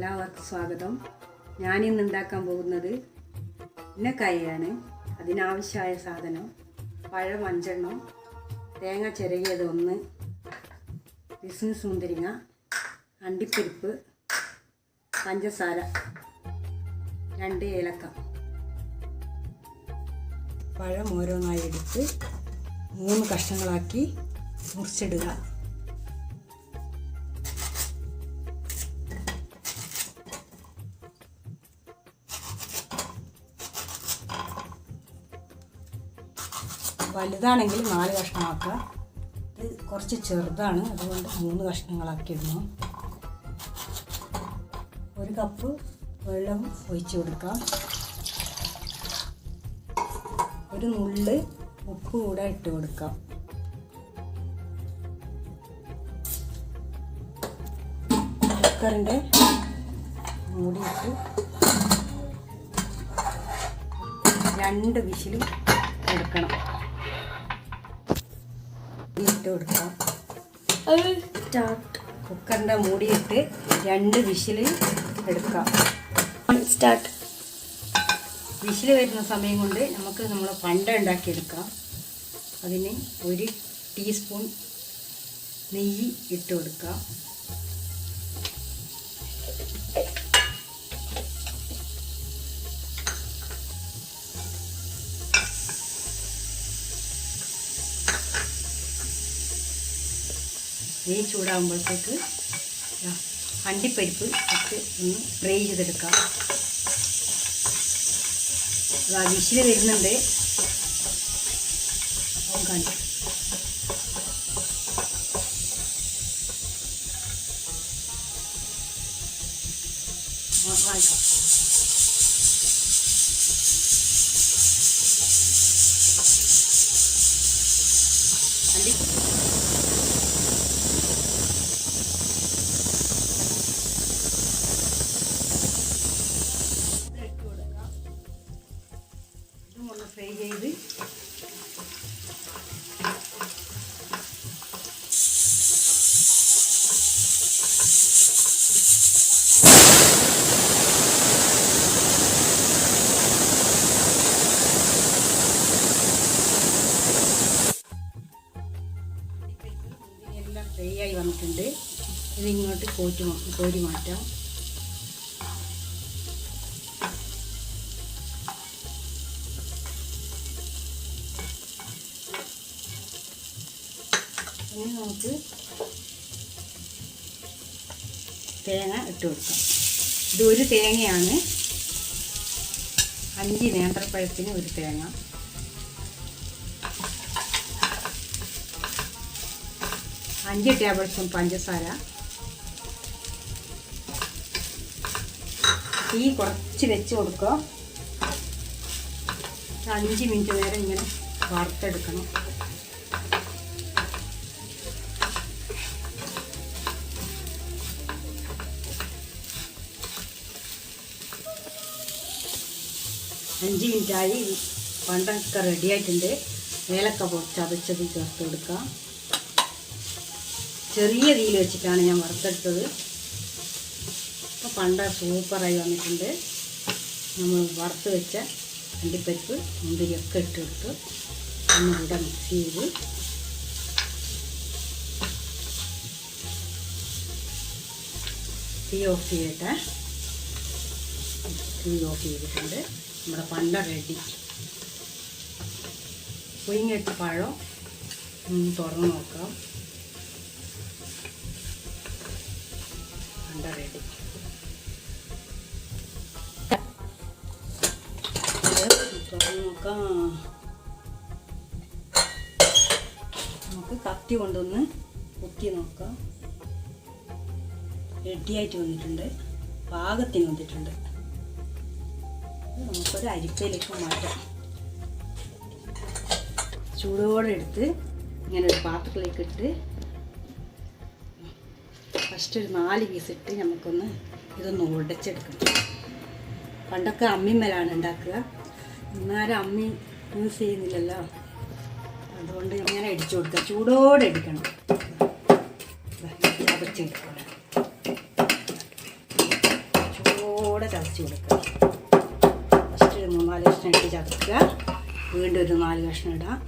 എല്ലാവർക്കും സ്വാഗതം. ഞാനിന്ന് ഉണ്ടാക്കാൻ പോകുന്നത് ഉന്നക്കായയാണ്. അതിനാവശ്യമായ സാധനം പഴം അഞ്ചെണ്ണം തേങ്ങ ചിരകിയത് ഒന്ന് ബിസിനസ് മുന്തിരിങ്ങ അണ്ടിപ്പരിപ്പ് പഞ്ചസാര രണ്ട് ഏലക്ക. പഴം ഓരോന്നായി എടുത്ത് മൂന്ന് കഷ്ണങ്ങളാക്കി മുറിച്ചിടുക. വലുതാണെങ്കിൽ നാല് കഷ്ണമാക്കുക. ഇത് കുറച്ച് ചെറുതാണ് അതുകൊണ്ട് മൂന്ന് കഷ്ണങ്ങളാക്കി ഇടണം. ഒരു കപ്പ് വെള്ളം ഒഴിച്ചു കൊടുക്കാം. ഒരു നുള്ള് ഉപ്പ് കൂടെ ഇട്ട് കൊടുക്കാം. കുക്കറിന്റെ മൂടിയിട്ട് രണ്ട് വിസിൽ എടുക്കണം. ഇട്ട് കൊടുക്കാം. സ്റ്റാർട്ട് കുക്കറിന്റെ മൂടിയിട്ട് രണ്ട് വിസിൽ എടുക്കാം. സ്റ്റാർട്ട് വിസിൽ വരുന്ന സമയം കൊണ്ട് നമുക്ക് നമ്മൾ പണ്ട ഉണ്ടാക്കിയെടുക്കാം. അതിന് ഒരു ടീസ്പൂൺ നെയ്യ് ഇട്ട് കൊടുക്കാം. നെയ്യ് ചൂടാകുമ്പോഴത്തേക്ക് അണ്ടിപ്പരിപ്പ് ഇട്ട് ഒന്ന് ഫ്രൈ ചെയ്തെടുക്കാം. ആ വിശിൽ വരുന്നുണ്ട്. അവൻ കാണിച്ചു വന്നിട്ടുണ്ട്. ഇത് ഇങ്ങോട്ട് കോറ്റി കോരി മാറ്റാം. ഇനി നമുക്ക് തേങ്ങ ഇട്ട് കൊടുക്കാം. ഇത് ഒരു തേങ്ങയാണ്. അഞ്ച് നേന്ത്രപ്പഴത്തിന് ഒരു തേങ്ങ. അഞ്ച് ടേബിൾ സ്പൂൺ പഞ്ചസാര. തീ കുറച്ച് വെച്ച് കൊടുക്കുക. അഞ്ച് മിനിറ്റ് നേരം ഇങ്ങനെ വറുത്തെടുക്കണം. അഞ്ച് മിനിറ്റായി പണ്ടൊക്കെ റെഡി ആയിട്ടുണ്ട്. ഏലക്ക ചതച്ചത് ചേർത്ത് കൊടുക്കാം ചെറിയ തീയിൽ വെച്ചിട്ടാണ് ഞാൻ വറുത്തെടുത്തത്. അപ്പോൾ പണ്ട സൂപ്പറായി വന്നിട്ടുണ്ട്. നമ്മൾ വറുത്ത് വെച്ച അണ്ടിപ്പരിപ്പ് മുന്തിരിയൊക്കെ ഇട്ടെടുത്ത് ഒന്നുകൂടെ മിക്സ് ചെയ്ത് തീ ഓഫ് ചെയ്തിട്ട് തീ ഓഫ് ചെയ്തിട്ടുണ്ട്. നമ്മുടെ പണ്ട റെഡി പുഴുങ്ങിയിട്ട് പഴം ഒന്ന് തുറന്ന് നോക്കാം. പണ്ട റെഡി തുറന്ന് നോക്കാം നമുക്ക് കത്തി കൊണ്ടൊന്ന് കുത്തി നോക്കാം. റെഡിയായിട്ട് വന്നിട്ടുണ്ട്. പാകത്തിന് വന്നിട്ടുണ്ട്. നമുക്കൊരു അരിപ്പയിലേക്ക് മാറ്റാം. ചൂടോടെ എടുത്ത് ഇങ്ങനെ ഒരു പാത്രത്തിലേക്ക് ഇട്ട് ഫസ്റ്റ് ഒരു നാല് പീസിട്ട് നമുക്കൊന്ന് ഇതൊന്ന് ഉടച്ചെടുക്കണം പണ്ടൊക്കെ അമ്മിമ്മലാണ് ഉണ്ടാക്കുക. ഇന്നാരും അമ്മി യൂസ് ചെയ്യുന്നില്ലല്ലോ. അതുകൊണ്ട് ഇങ്ങനെ അടിച്ചു കൊടുക്കുക ചൂടോടെ അടിക്കണം. ചതച്ചെടുക്കണം. ചൂടോടെ ചതച്ച് കൊടുക്കുക. ഫസ്റ്റ് ഒരു മൂന്നാൽ കഷ്ണം ഇട്ട് ചതക്കുക. വീണ്ടും ഒരു നാല് കഷ്ണം ഇടാം.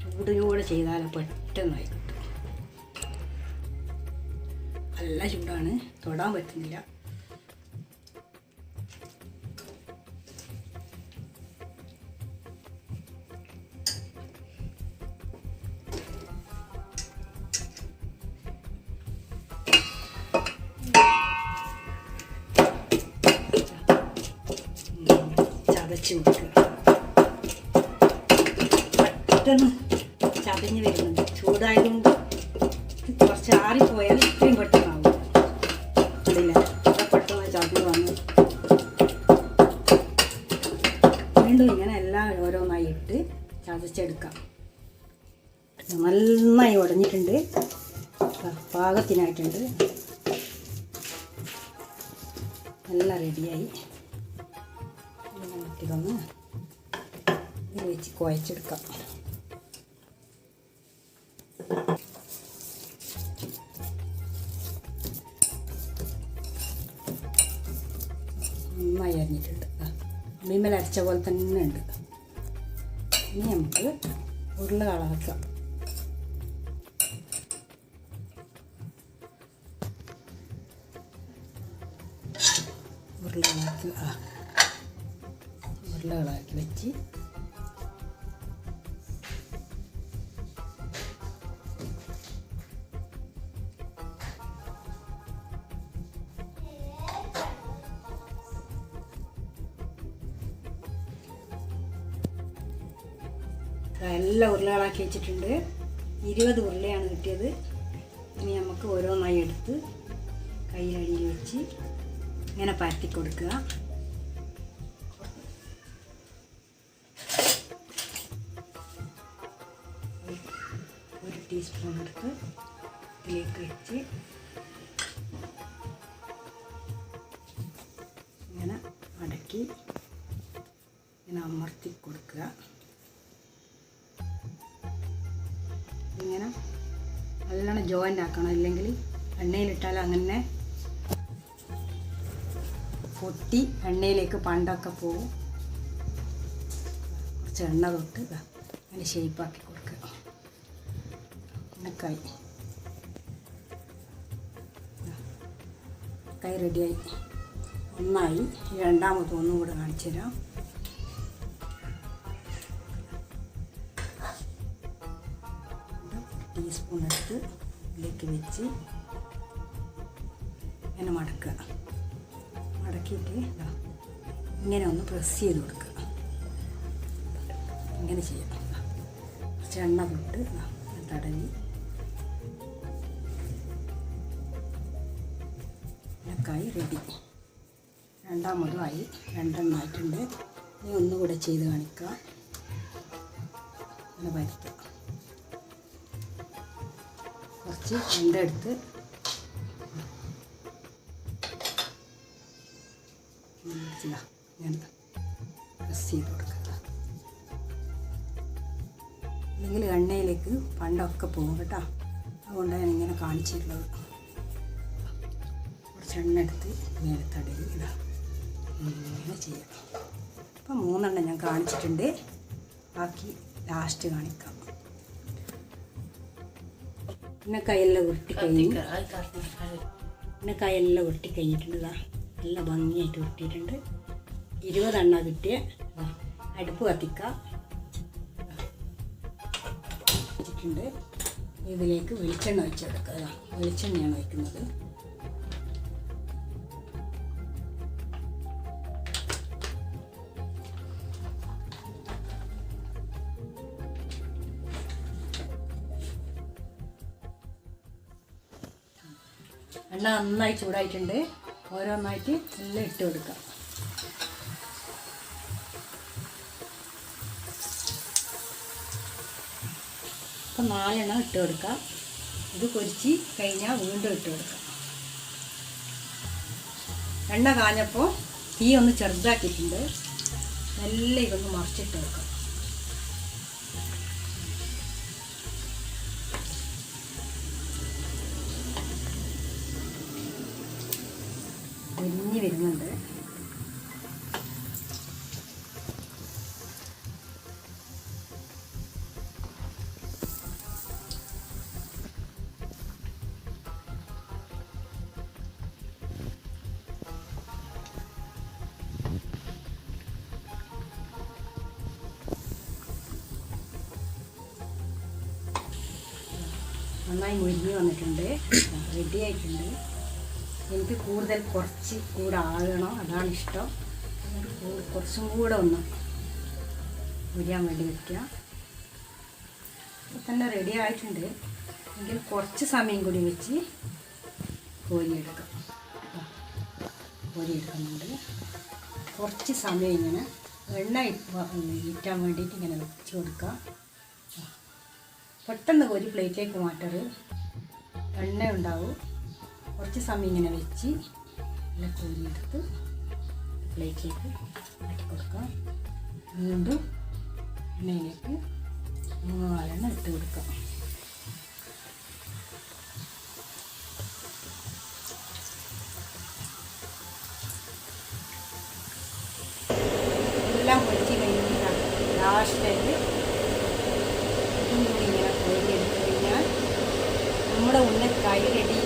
ചൂടിനൂടെ ചെയ്താലും പെട്ടെന്നായിരിക്കും നല്ല ചൂടാണ്. തൊടാൻ പറ്റുന്നില്ല. പെട്ടെന്ന് ചതഞ്ഞ് വരുന്നുണ്ട്. ചൂടായതുകൊണ്ട് കുറച്ച് ആറിപ്പോയാൽ ചതച്ചെടുക്കാം നന്നായി ഉടഞ്ഞിട്ടുണ്ട്. പാകത്തിനായിട്ടുണ്ട് എല്ലാം റെഡിയായി. ഇതിൽ വെച്ച് കുഴച്ചെടുക്കാം. നന്നായി അറിഞ്ഞിട്ടുണ്ട് മീമൽ അരച്ച പോലെ തന്നെ ഉണ്ട്. ഇനി നമുക്ക് ഉരുള കളാക്കാം ഉരുളകളാക്കി ആ ഉരുളകളാക്കി വെച്ച് എല്ലാം ഉരുളകളാക്കി വെച്ചിട്ടുണ്ട്. ഇരുപത് ഉരുളയാണ് കിട്ടിയത്. ഇനി നമുക്ക് ഓരോന്നായി എടുത്ത് കയ്യിലടിയിൽ വെച്ച് ഇങ്ങനെ പരത്തി കൊടുക്കുക. ഒരു ടീസ്പൂൺ എടുത്ത് ഇതിലേക്ക് വെച്ച് ഇങ്ങനെ അടക്കി ഇങ്ങനെ അമർത്തി കൊടുക്കുക. ഇങ്ങനെ നല്ലോണം ജോയിന്റ് ആക്കണം. അല്ലെങ്കിൽ എണ്ണയിലിട്ടാൽ അങ്ങനെ പൊട്ടി എണ്ണയിലേക്ക് പണ്ടൊക്കെ പോകും. കുറച്ച് എണ്ണ തൊട്ട് അങ്ങനെ ഷേപ്പാക്കി കൊടുക്കുക. കൈ. കൈ റെഡിയായി ഒന്നായി. രണ്ടാമത് ഒന്നും കൂടെ കാണിച്ചു തരാം എടുത്ത് ഇതിലേക്ക് വെച്ച് ഇങ്ങനെ മടക്കുക. മടക്കിയിട്ട് ഇതാ ഇങ്ങനെ ഒന്ന് പ്രസ് ചെയ്ത് കൊടുക്കുക. ഇങ്ങനെ ചെയ്യാം. കുറച്ച് എണ്ണ തൊട്ട് തടഞ്ഞ് തടവി. കായി റെഡി രണ്ടാമതുമായി രണ്ടെണ്ണ ആയിട്ടുണ്ട്. ഇനി ഒന്നുകൂടെ ചെയ്ത് കാണിക്കാം. അങ്ങനെ വരയ്ക്കാം. കുറച്ച് ഇതാ, ഇങ്ങനെ പ്രസ് ചെയ്ത് കൊടുക്കുക. അല്ലെങ്കിൽ എണ്ണയിലേക്ക് പണ്ടൊക്കെ പോകും കേട്ടോ. അതുകൊണ്ടാണ് ഞാൻ ഇങ്ങനെ കാണിച്ചിട്ടുള്ളത്. കുറച്ച് എണ്ണ എടുത്ത് തടവി ഇതാ. ഇങ്ങനെ ചെയ്യാം. അപ്പം മൂന്നെണ്ണം ഞാൻ കാണിച്ചിട്ടുണ്ട്. ബാക്കി ലാസ്റ്റ് കാണിക്കാം. പിന്നെ കൈയെല്ലാം ഉരുട്ടി കഴിഞ്ഞു. പിന്നെ കൈയെല്ലാം ഉരുട്ടി കഴിഞ്ഞിട്ടുണ്ട്. ഇതാ നല്ല ഭംഗിയായിട്ട് ഉരുട്ടിയിട്ടുണ്ട് ഇരുപതെണ്ണ കിട്ടിയ. അടുപ്പ് കത്തിക്കാം. ഇതിലേക്ക് വെളിച്ചെണ്ണ വെച്ചെടുക്കുക വെളിച്ചെണ്ണയാണ് വയ്ക്കുന്നത് എണ്ണ നന്നായി ചൂടായിട്ടുണ്ട്. ഓരോന്നായിട്ട് എല്ലാം ഇട്ട് കൊടുക്കാം. ഇപ്പം നാലെണ്ണം ഇട്ട് കൊടുക്കാം. ഇത് പൊരിച്ച് കഴിഞ്ഞാൽ വീണ്ടും ഇട്ട് കൊടുക്കാം. എണ്ണ കാഞ്ഞപ്പോൾ തീ ഒന്ന് ചെറുതാക്കിയിട്ടുണ്ട്. നല്ല ഇതൊന്ന് മറിച്ചിട്ട് വെക്കാം വരുന്നുണ്ട്. നന്നായി മുരിഞ്ഞ് വന്നിട്ടുണ്ട്. റെഡി ആയിട്ടുണ്ട്. എനിക്ക് കൂടുതൽ കുറച്ച് കൂടെ ആകണം അതാണ് ഇഷ്ടം. കുറച്ചും കൂടെ ഒന്ന് ഉരിയാൻ വേണ്ടി വയ്ക്കുക ഇപ്പം തന്നെ റെഡി ആയിട്ടുണ്ട്. എങ്കിൽ കുറച്ച് സമയം കൂടി വെച്ച് കോരി കോരിയെടുക്കുന്നുണ്ട്. കുറച്ച് സമയം ഇങ്ങനെ എണ്ണ ഇറ്റാൻ വേണ്ടിയിട്ട് ഇങ്ങനെ വെച്ച് കൊടുക്കാം പെട്ടെന്ന് ഒരു പ്ലേറ്റിലേക്ക് മാറ്ററ് എണ്ണ ഉണ്ടാവും. കുറച്ച് സമയം ഇങ്ങനെ വെച്ച് നല്ല കോരിയെടുത്ത് പ്ലേറ്റിലേക്ക് മാറ്റി കൊടുക്കാം. വീണ്ടും എണ്ണയിലേക്ക് മൂന്നാലെണ്ണം ഇട്ട് കൊടുക്കാം. എല്ലാം പൊരിച്ച് കഴിഞ്ഞാൽ ലാസ്റ്റിൽ ഇങ്ങനെ കോരിയെടുത്ത് കഴിഞ്ഞാൽ നമ്മുടെ ഉന്നക്കായി റെഡി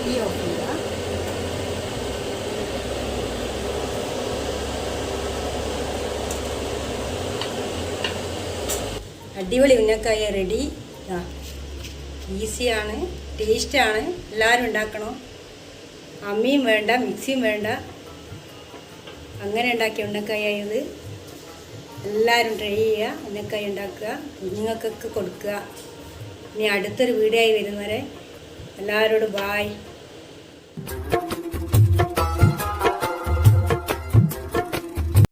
തീ ഓഫ് ചെയ്യുക അടിപൊളി ഉന്നക്കായ റെഡി ഈസിയാണ് ടേസ്റ്റാണ് എല്ലാവരും ഉണ്ടാക്കണം? അമ്മിയും വേണ്ട മിക്സിയും വേണ്ട. അങ്ങനെ ഉണ്ടാക്കിയ ഉണ്ണക്കായത് എല്ലാവരും ട്രൈ ചെയ്യുക ഉന്നക്കായ ഉണ്ടാക്കുക കുഞ്ഞുങ്ങൾക്കൊക്കെ കൊടുക്കുക. ഇനി അടുത്തൊരു വീഡിയോ ആയി വരുന്നവരെ എല്ലാവരോടും ബായ്